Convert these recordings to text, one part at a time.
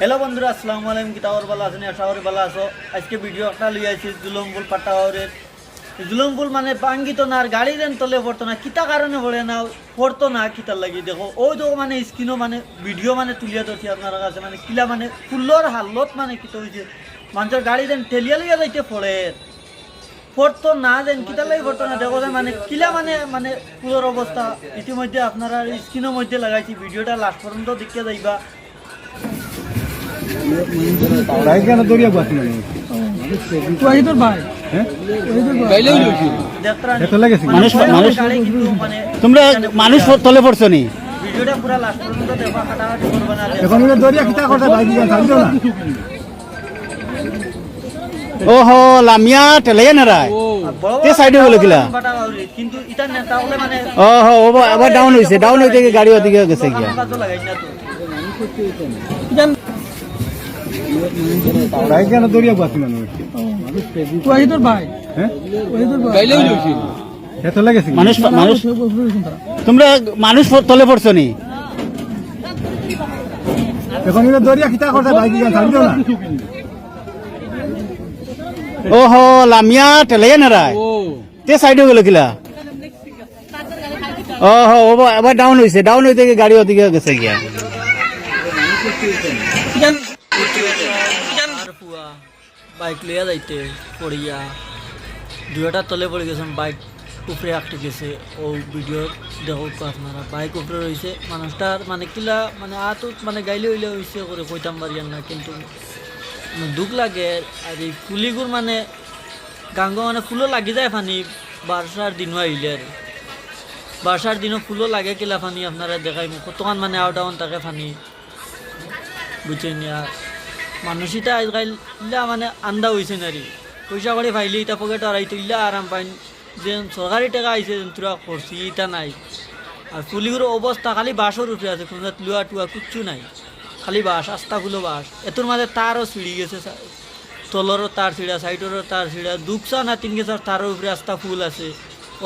Hello বন্ধুরা, আসসালামু আলাইকুম। কিতাবর বালা আছেন? আশা বালা আছো। আজকে ভিডিও একটা লই আইছি জুলমপুল পাটাওয়ারের জুলমপুল মানে বাঙ্গিত না, আর গাড়ি দেন তলে পড়তো না। কিতা কারণে পড়ে না, পড়তো না, কিতার লাগি দেখো। ওই তো মানে স্ক্রিনও মানে ভিডিও মানে তুলিয়া ধরছি আপনার কাছে। মানে কিলা মানে ফুল্লর হালত মানে কিতা হয়েছে মানুষের গাড়ি দেন ঠেলিয়া লইয়া যাইতে পড়ে। পড়তো না দেন কিতা লাগি পড়তো না। দেখো মানে কিলা মানে মানে ফুলের অবস্থা ইতিমধ্যে আপনারা স্ক্রিনের মধ্যে লাগাইছি। ভিডিওটা লাস্ট পর্যন্ত দেখতে যাইবা। তাই কেন দরিয়া বাস মানে তুই তোর ভাই। হ্যাঁ? যাত্রা এত লাগেছে কি? মানুষ মানুষ- মানুষ- গাড়ি কিন্তু তোমরা মানুষ তলে পড়ছো নি? ভিডিওটা পুরো লাস্ট পর্যন্ত দেখবা কাটাকাটি করবে না এখন দরিয়া কিতা কথা বাইক না। ও লামিয়া টেলাইয়া নারায় তে কিলা? নেতা হলে মানে আবার ডাউন হয়েছে ডাউন হইতে গাড়ি ওদিকে গেছে গিয়া। না কেন দরিয়া বাস মানে তুই তোর ভাই? হ্যাঁ? তোর ভাই? এত লাগেছে মানুষ মানুষ তোমরা মানুষ তলে পড়ছো নি? এখন এটা দরিয়া বাইক দিয়ে ছাড়িও না? লামিয়া নারায়। তে সাইডে গেলো কিলা? ও হো ও আবার ডাউন হয়েছে ডাউন হইতে গাড়ি ওদিকে গেছে গিয়া। বাইক লইয়া যাইতে পড়িয়া দুইটা তলে পড়ে গেছেন বাইক উপরে আটকে গেছে। ও ভিডিও দেখো আপনারা, বাইক উপরে রয়েছে মানুষটার মানে কিলা মানে আতত মানে গাইলে হইলে হইছে করে কইতাম পারিয়ান না কিন্তু মানে দুঃখ লাগে। আর এই ফুলিগুর মানে গাঙ্গ মানে ফুলও লাগি যায় ফানি, বারসার দিনও আইলে আর। বারসার দিনও ফুলও লাগে কিলা ফানি, আপনারা দেখাই কতক্ষণ মানে আউট ডাউন থাকে ফানি। বুঝছেন, আর মানুষিটা আজকাল ইলা মানে আন্দা হয়েছে নারী। পয়সা করে ফাইলে ইটা পকেট আর ইলা আরাম পাইন যে সরকারি টাকা আইছে তোরা করছি ইটা নাই। আর পুলিগুর অবস্থা খালি বাসর উঠে আছে, কোনো লুয়া টুয়া কিচ্ছু নাই। খালি বাস আস্তাগুলো বাস এতোর মাঝে তারও ছিঁড়ি গেছে তলরও তার ছিঁড়া সাইডেরও তার ছিঁড়া। দুকসা না তিন গেছার তারের উপরে আস্তা ফুল আছে।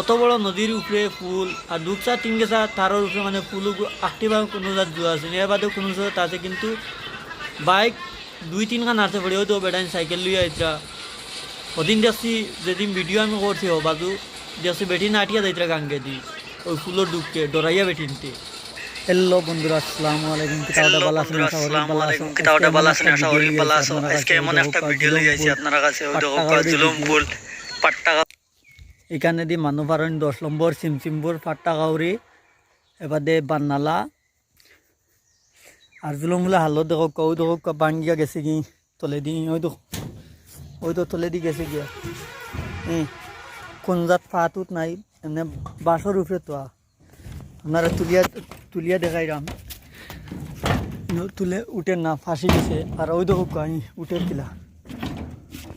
অত বড় নদীর উপরে ফুল। আর দুকসা তিন গেছা তারের উপরে মানে ফুল আঁকটিবা কোনো জাত জোয়া আছে। এর বাদেও কোনো জাত আছে, কিন্তু বাইক দুই তিন খান আসতে পড়ে হয়তো বেড়াইন সাইকেল লুই আইতরা ওদিন দেখছি যেদিন ভিডিও আমি করছি ও বাজু দেখছি বেটি নাটিয়া যাইতরা গাঙ্গে দি। ওই ফুলের ডুবকে ডরাইয়া বেটিনতে হ্যালো বন্ধুরা আসসালামু আলাইকুম। কিতাবটা ভালো আছেন আশা করি ভালো আছেন কিতাবটা ভালো আছেন আশা করি ভালো আছেন আজকে এমন একটা ভিডিও লই আইছি আপনারা কাছে ওই দেখো জুলুমপুল পাট্টাগা এখানে দি মানুষ দশ নম্বর সিমসিমপুর পাট্টাগাউরি এবার দে বান্নালা আর জুলুমগুলো হালত দেখো কৌ দেখো বাঙ্গিয়া গেছে কি তলে দি ওই তো ওই তো তলে দি গেছে গিয়া হুম কোন জাত ফাতুত নাই এমনি বাঁশর উপরে তো। আপনারা তুলিয়া তুলিয়া দেখাইলাম ন- তুলে উঠে না ফাঁসি দিছে আর ওই দেখো আমি উঠে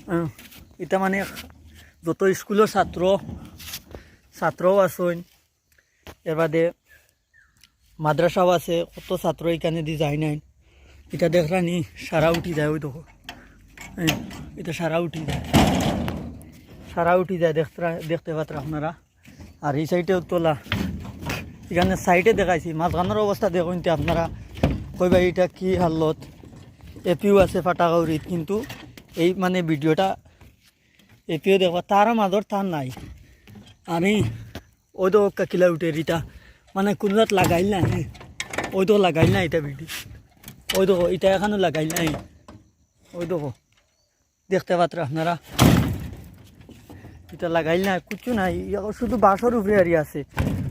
হুম, এটা মানে যত স্কুলের ছাত্র ছাত্রও আসুন এর বাদে মাদ্রাসাও আছে, কত ছাত্র এখানে দি যায় নাই এটা দেখরানি সারা উঠি যায় ওই দেখো। এটা সারা উঠি যায়। সারা উঠি যায় দেখতে দেখতে পাত্র আপনারা। আর এই সাইডেও তোলা। এখানে সাইডে দেখাইছি, মাঝখানের অবস্থা দেখুন আপনারা। কইবা এটা কি হালত এপিও আছে ফাটাকাউরিত, কিন্তু এই মানে ভিডিওটা এপিও দেখবা তার মাজর তার নাই। আমি ওই তো কাকিলা উঠে রিটা মানে কোনজাত লাগাইল নাই। ওই তো লাগাইল না এটা ভিডিও ওই দেখো এটা এখানে লাগাইল নাই। ওই দেখো দেখতে পাত্র আপনারা। এটা লাগাইল না কিচ্ছু নাই। শুধু বাঁশর উপরে আর আছে।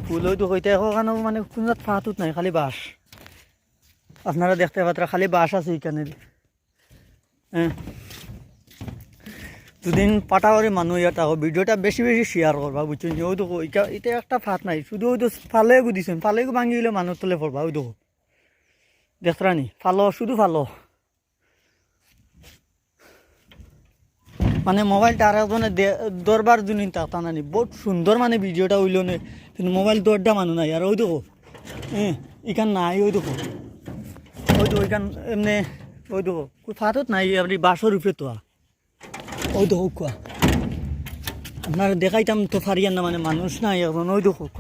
ফুল ওই দেখো এটা এখানে মানে কোনজাত ফাতুত নাই, খালি বাঁশ। আপনারা দেখতে পাত্র, খালি বাঁশ আছে এখানে হ্যাঁ। দুদিন পাটাওয়ারি মানুহ ইয়াত আকৌ ভিডিওটা বেশি বেশি শেয়ার করবা বুঝছেন যে ওই দেখো এটা এটা একটা ফাট নাই, শুধু ওই তো ফালে দিছেন ফালে ভাঙি গেলে মানুষ তলে পড়বা ওই দেখো। দেখরানি ফালো, শুধু ফালো। মানে মোবাইলটা আর একজনে দরবার জুনিন তা নানি বহুত সুন্দর মানে ভিডিওটা হইল নে কিন্তু মোবাইল দরটা মানুষ নাই আর ওই দেখো হ্যাঁ ইখান নাই ওই দেখো। ওই তো ওইখান এমনি ওই দেখো, ফাটত নাই আপনি বাসর উপরে তো ওই তো হোক আপনার দেখাইতাম তো ফারিয়ান না মানে মানুষ নাই এখন ওই তো হোক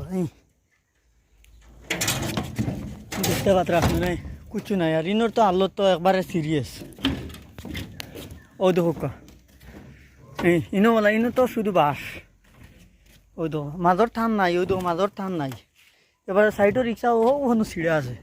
দেখতে পাত্র আপনারা কিছু নাই আর ইনোর তো আল্লো তো একবারে সিরিয়াস ও দেখো কা ইনো বলা, ইনো তো শুধু বাস। ওই তো মাজর থান নাই ওই তো মাজর থান নাই। এবারে সাইডও রিক্সা ও ছিঁড়ে আছে।